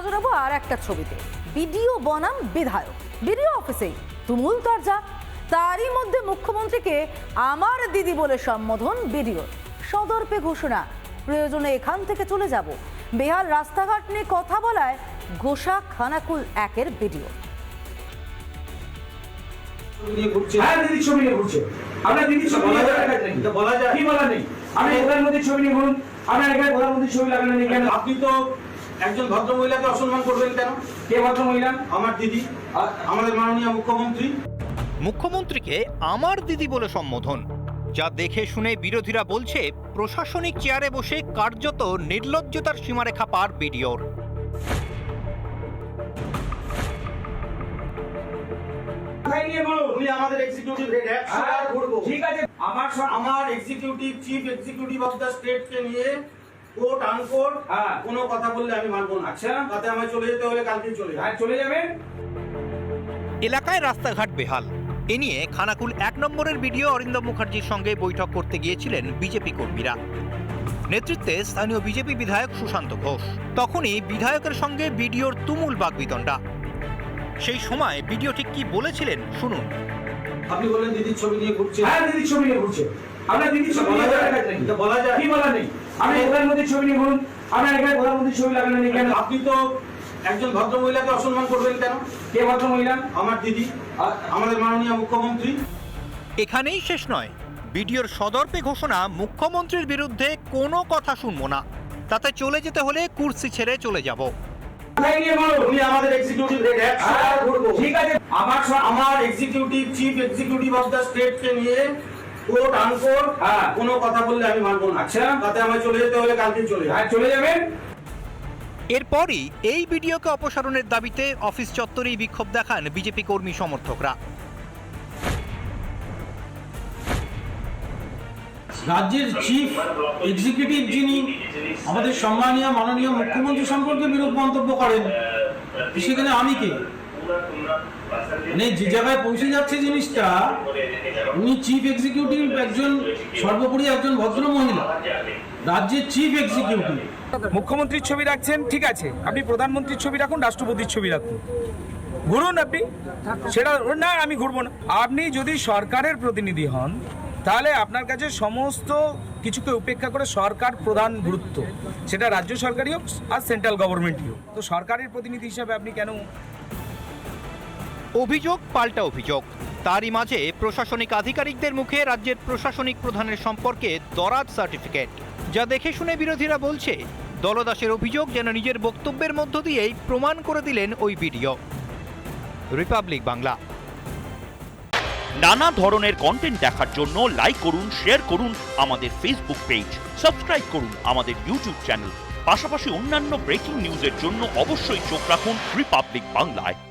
নজর রাখব আর একটা ছবিতে। বিডিও বনাম বিধায়ক। বিডিও অফিসেই তুমুল তরজা তারই মধ্যে মুখ্যমন্ত্রীকে আমার দিদি বলে সম্বোধন বিডিও। সদর্পে ঘোষণা। প্রয়োজনে এখান থেকে চলে যাব। বেহাল রাস্তাঘাট নিয়ে কথা বলায় ঘোষা খানাকুল একের ঘুরছে। হ্যাঁ দিদি ছবি নিয়ে ঘুরছে। আপনার দিদি ছবি বলা যায়? দেখা যায় এটা বলা যায়? কি বলা নেই? আপনি প্রধানমন্ত্রীর ছবি নিয়ে ঘুরুন। আপনার এখানে প্রধানমন্ত্রীর ছবি লাগানো নেই। আপনি তো একজন ভদ্র মহিলাকে অসম্মান করবেন কেন? কে ভদ্র মহিলা আমার দিদি আর আমাদের মাননীয় মুখ্যমন্ত্রী। মুখ্যমন্ত্রীকে আমার দিদি বলে সম্বোধন। যা দেখে শুনে বিরোধীরা বলছে প্রশাসনিক চেয়ারে বসে কার্যত নির্লজ্জতার সীমারেখা পার বিডিওর। কোথায় নিয়ে বলুন উনি আমাদের এক্সিকিউটিভ হেড ঠিক আছে। আমার আমার executive chief executive of the state কে নিয়ে কোর্ট আনকোর্ট হ্যাঁ। কোনো কথা বললে আমি মানবো না। আচ্ছা। তাতে আমায় চলে যেতে হলে কালকেই চলে আর চলে যাবেন এলাকায় রাস্তাঘাট বেহাল। এ নিয়ে খানাকুল এক নম্বরের ভিডিও অরিন্দম মুখার্জির সঙ্গে বৈঠক করতে গিয়েছিলেন বিজেপি কর্মীরা। নেতৃত্বে স্থানীয় বিজেপি বিধায়ক সুশান্ত ঘোষ। তখনই বিধায়কের সঙ্গে বিডিওর তুমুল বাগবিতণ্ডা। সেই সময় ভিডিও ঠিক কি বলেছিলেন শুনুন। আপনি বললেন দিদির ছবি নিয়ে ঘুরছে। হ্যাঁ দিদি ছবি নিয়ে ঘুরছে। আপনার দিদি ছবি বলা যায়? বলা যায়? কি বলা নেই? আপনি প্রধানমন্ত্রীর ছবি নিয়ে ঘুরুন আপনার এখানে প্রধানমন্ত্রীর ছবি লাগানো নেই কেন? আপনি তো একজন ভদ্র মহিলাকে অসম্মান করবেন কেন? কে ভদ্র মহিলা? আমার দিদি। আমাদের মাননীয় মুখ্যমন্ত্রী। এখানেই শেষ নয়। বিডিওর সদর্পে ঘোষণা মুখ্যমন্ত্রীর বিরুদ্ধে কোনো কথা শুনব না। তাতে চলে যেতে হলে কুর্সি ছেড়ে চলে যাব। বলুন আমাদের এক্সিকিউটিভ হ্যাঁ, ঠিক আছে। আমার আমার executive chief executive of the state কে নিয়ে কোর্ট আনকোর্ট হ্যাঁ। কোনো কথা বললে আমি মানবো না। আচ্ছা। তাতে আমায় চলে যেতে হলে কালকেই চলে আর চলে যাবেন? এরপরই এই ভিডিওকে অপসারণের দাবিতে অফিস চত্বরেই বিক্ষোভ দেখান বিজেপি কর্মী সমর্থকরা। রাজ্যের চিফ এক্সিকিউটিভ যিনি আমাদের সম্মানীয় মাননীয় মুখ্যমন্ত্রী সম্পর্কে বিরূপ মন্তব্য করেন। সেখানে আমি কে? মানে যে জায়গায় পৌঁছে যাচ্ছে জিনিসটা, উনি চিফ এক্সিকিউটিভ একজন, সর্বোপরি একজন ভদ্র মহিলা, রাজ্যের চিফ এক্সিকিউটিভ মুখ্যমন্ত্রীর ছবি রাখছেন, ঠিক আছে। আপনি প্রধানমন্ত্রীর ছবি রাখুন, রাষ্ট্রপতির ছবি রাখুন। ঘুরুন আপনি। সেটা, না, আমি ঘুরবো না। আপনি যদি সরকারের প্রতিনিধি হন, তাহলে আপনার কাছে সমস্ত কিছুকে উপেক্ষা করে সরকার প্রধান গুরুত্ব। সেটা রাজ্য সরকারই হোক আর সেন্ট্রাল গভর্নমেন্টই হোক। তো সরকারের প্রতিনিধি হিসাবে আপনি কেন অভিযোগ, পাল্টা অভিযোগ। তারই মাঝে প্রশাসনিক আধিকারিকদের মুখে রাজ্যের প্রশাসনিক প্রধানের সম্পর্কে দরাজ সার্টিফিকেট। যা দেখে শুনে বিরোধীরা বলছে, দলদাসের অভিযোগ যেন নিজের বক্তব্যের মধ্য দিয়েই প্রমাণ করে দিলেন ওই ভিডিও রিপাবলিক বাংলা। নানা ধরনের কন্টেন্ট দেখার জন্য লাইক করুন শেয়ার করুন আমাদের ফেসবুক পেজ সাবস্ক্রাইব করুন আমাদের ইউটিউব চ্যানেল পাশাপাশি অন্যান্য ব্রেকিং নিউজের জন্য অবশ্যই চোখ রাখুন রিপাবলিক বাংলায়।